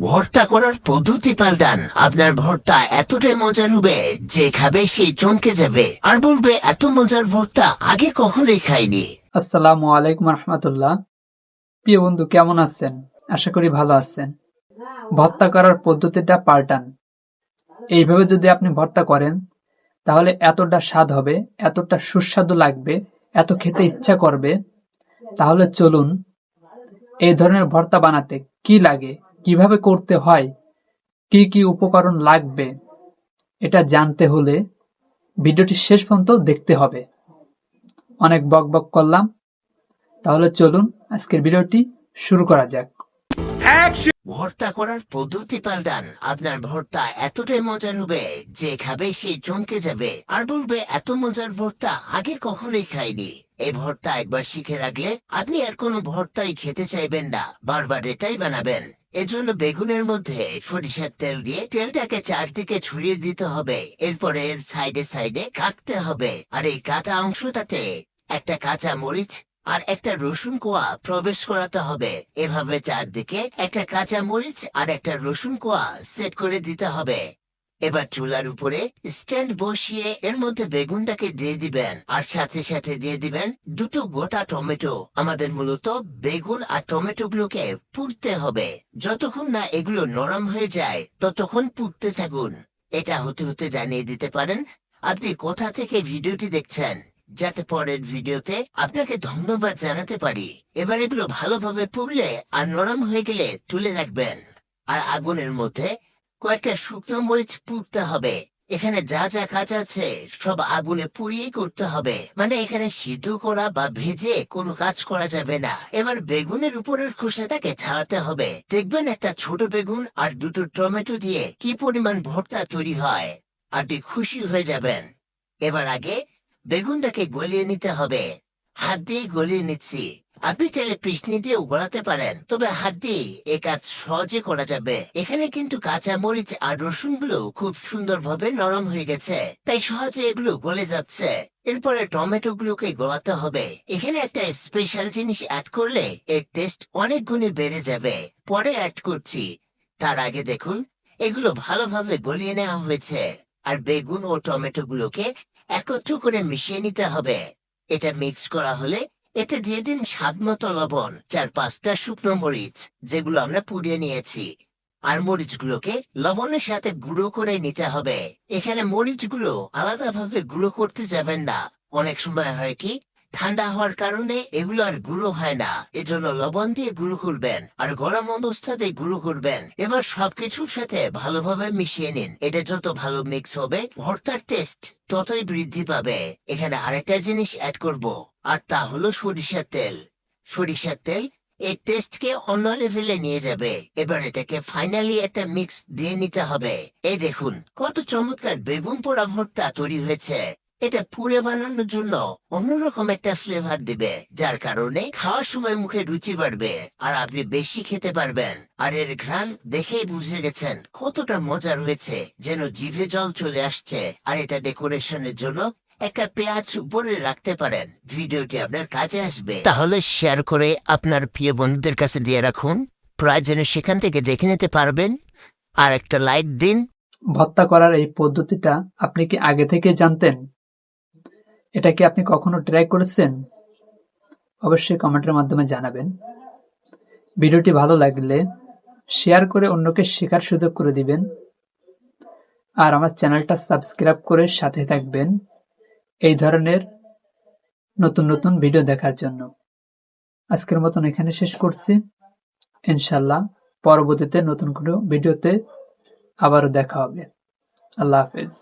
ভর্তা করার পদ্ধতি পাল্টান। আপনার ভর্তা এতটাই মজার হবে যে খাবে সেই চমকে যাবে। আর বলবে, এত মজার ভর্তা আগে কখনোই খাইনি। আসসালামু আলাইকুম রহমতুল্লাহ। প্রিয় বন্ধু, কেমন আছেন? আশা করি ভালো আছেন। ভর্তা করার পদ্ধতিটা পাল্টান। এইভাবে যদি আপনি ভর্তা করেন, তাহলে এতটা স্বাদ হবে, এতটা সুস্বাদু লাগবে, এত খেতে ইচ্ছা করবে। তাহলে চলুন, এই ধরনের ভর্তা বানাতে কি লাগে? কীভাবে করতে হয়? কি কি উপকরণ লাগবে? এটা জানতে হলে ভিডিওটি শেষ পর্যন্ত দেখতে হবে। অনেক বক বক করলাম। তাহলে চলুন আজকের ভিডিওটি শুরু করা যাক। ভর্তা করার পদ্ধতি পাল্টান। আপনার ভর্তা এতটাই মজার হবে যে খাবে সে চমকে যাবে। আর বলবে, এত মজার ভর্তা আগে কখনোই খাইনি। এই ভর্তা একবার শিখে রাখলে আপনি আর কোনো ভর্তাই খেতে চাইবেন না। বারবার এটাই বানাবেন। এজন্য বেগুনের মধ্যে সরিষার তেল দিয়ে তেলটাকে চারদিকে ছড়িয়ে দিতে হবে। এরপরে এর সাইডে সাইডে কাটতে হবে। আর এই কাটা অংশটাতে একটা কাঁচা মরিচ আর একটা রসুন কোয়া প্রবেশ করাতে হবে। এভাবে চারদিকে একটা কাঁচা মরিচ আর একটা রসুন কোয়া সেট করে দিতে হবে। এবার চুলার উপরে স্ট্যান্ড বসিয়ে এর মধ্যে বেগুনটাকে দিয়ে দিবেন। আর সাথে সাথে দিয়ে দিবেন দুটো গোটা টমেটো। আমাদের মূলত বেগুন আর টমেটো গুলোকে পুড়তে হবে। যতক্ষণ না এগুলো নরম হয়ে যায়, ততক্ষণ পুড়তে থাকুন। এটা হতে হতে জানিয়ে দিতে পারেন, আপনি কোথা থেকে ভিডিওটি দেখছেন, যাতে পরের ভিডিওতে আপনাকে ধন্যবাদ জানাতে পারি। এবার এগুলো ভালোভাবে পুড়লে আর নরম হয়ে গেলে তুলে রাখবেন। আর আগুনের মধ্যে কয়েকটা শুকনো মরিচ পুড়তে হবে। এখানে যা যা কাজ আছে, সব আগুনে পুড়িয়ে করতে হবে। মানে এখানে সিদ্ধ করা বা ভেজে কোনো কাজ করা যাবে না। এবার বেগুনের উপরের খোসাটাকে ছাড়াতে হবে। দেখবেন একটা ছোট বেগুন আর দুটো টমেটো দিয়ে কি পরিমাণ ভর্তা তৈরি হয়। আপনি খুশি হয়ে যাবেন। এবার আগে বেগুনটাকে গলিয়ে নিতে হবে। হাত দিয়ে গলিয়ে নিচ্ছি। আপনি চাইলে পিসনি দিয়েও গলাতে পারেন, তবে হাত দিয়ে এ কাজ সহজে করা যাবে। এখানে কিন্তু কাঁচা মরিচ আর রসুনগুলো খুব সুন্দরভাবে নরম হয়ে গেছে, তাই সহজে এগুলো গলে যাচ্ছে। এরপরে টমেটো গুলোকে গলাতে হবে। এখানে একটা স্পেশাল জিনিস অ্যাড করলে এর টেস্ট অনেক গুণে বেড়ে যাবে। পরে অ্যাড করছি। তার আগে দেখুন, এগুলো ভালোভাবে গলিয়ে নেওয়া হয়েছে। আর বেগুন ও টমেটো গুলোকে একত্র করে মিশিয়ে নিতে হবে। এটা মিক্স করা হলে এতে দিয়ে দিন স্বাদ মতো লবণ, চার পাঁচটা শুকনো মরিচ, যেগুলো আমরা পুড়িয়ে নিয়েছি। আর মরিচগুলোকে লবণের সাথে গুঁড়ো করে নিতে হবে। এখানে মরিচগুলো আলাদাভাবে গুঁড়ো করতে যাবেন না। অনেক সময় হয় কি, ঠান্ডা হওয়ার কারণে এগুলো আর গুঁড়ো হয় না। এজন্য লবণ দিয়ে গুঁড়ো করবেন আর গরম অবস্থাতে গুঁড়ো করবেন। এবার সবকিছুর সাথে ভালোভাবে মিশিয়ে নিন। এটা যত ভালো মিক্স হবে, ভর্তার টেস্ট ততই বৃদ্ধি পাবে। এখানে আরেকটা জিনিস অ্যাড করব। আর তা হলো সরিষার তেল। সরিষার তেল এই টেস্টকে অন্য লেভেলে নিয়ে যাবে। এবার এটাকে ফাইনালি একটা মিক্স দিয়ে নিতে হবে। এই দেখুন, কত চমৎকার বেগুন পোড়া ভর্তা তৈরি হয়েছে। এটা পুরে বানানোর জন্য অন্যরকম একটা ফ্লেভার দিবে, যার কারণে খাওয়ার সময় মুখে রুচি বাড়বে আর আপনি বেশি খেতে পারবেন। আর এর ঘ্রাণ দেখেই বুঝে গেছেন কতটা মজার হয়েছে, যেন জিভে জল চলে আসছে। আর এটা ডেকোরেশনের জন্য একটা পেঁয়াজ উপরে রাখতে পারেন। ভিডিওটি আপনার কাজে আসবে। তাহলে শেয়ার করে আপনার প্রিয় বন্ধুদের কাছে দিয়ে রাখুন। প্রায় যেন সেখান থেকে দেখে নিতে পারবেন। আর একটা লাইক দিন। ভত্তা করার এই পদ্ধতিটা আপনি কি আগে থেকে জানতেন? এটা কি আপনি কখনো ট্রাই করেছেন? অবশ্যই কমেন্টের মাধ্যমে জানাবেন। ভিডিওটি ভালো লাগলে শেয়ার করে অন্যকে শেখার সুযোগ করে দিবেন। আর আমার চ্যানেলটা সাবস্ক্রাইব করে সাথে থাকবেন। এই ধরনের নতুন নতুন ভিডিও দেখার জন্য। আজকের মতন এখানে শেষ করছি। ইনশাল্লাহ পরবর্তীতে নতুন কোনো ভিডিওতে আবারও দেখা হবে। আল্লাহ হাফেজ।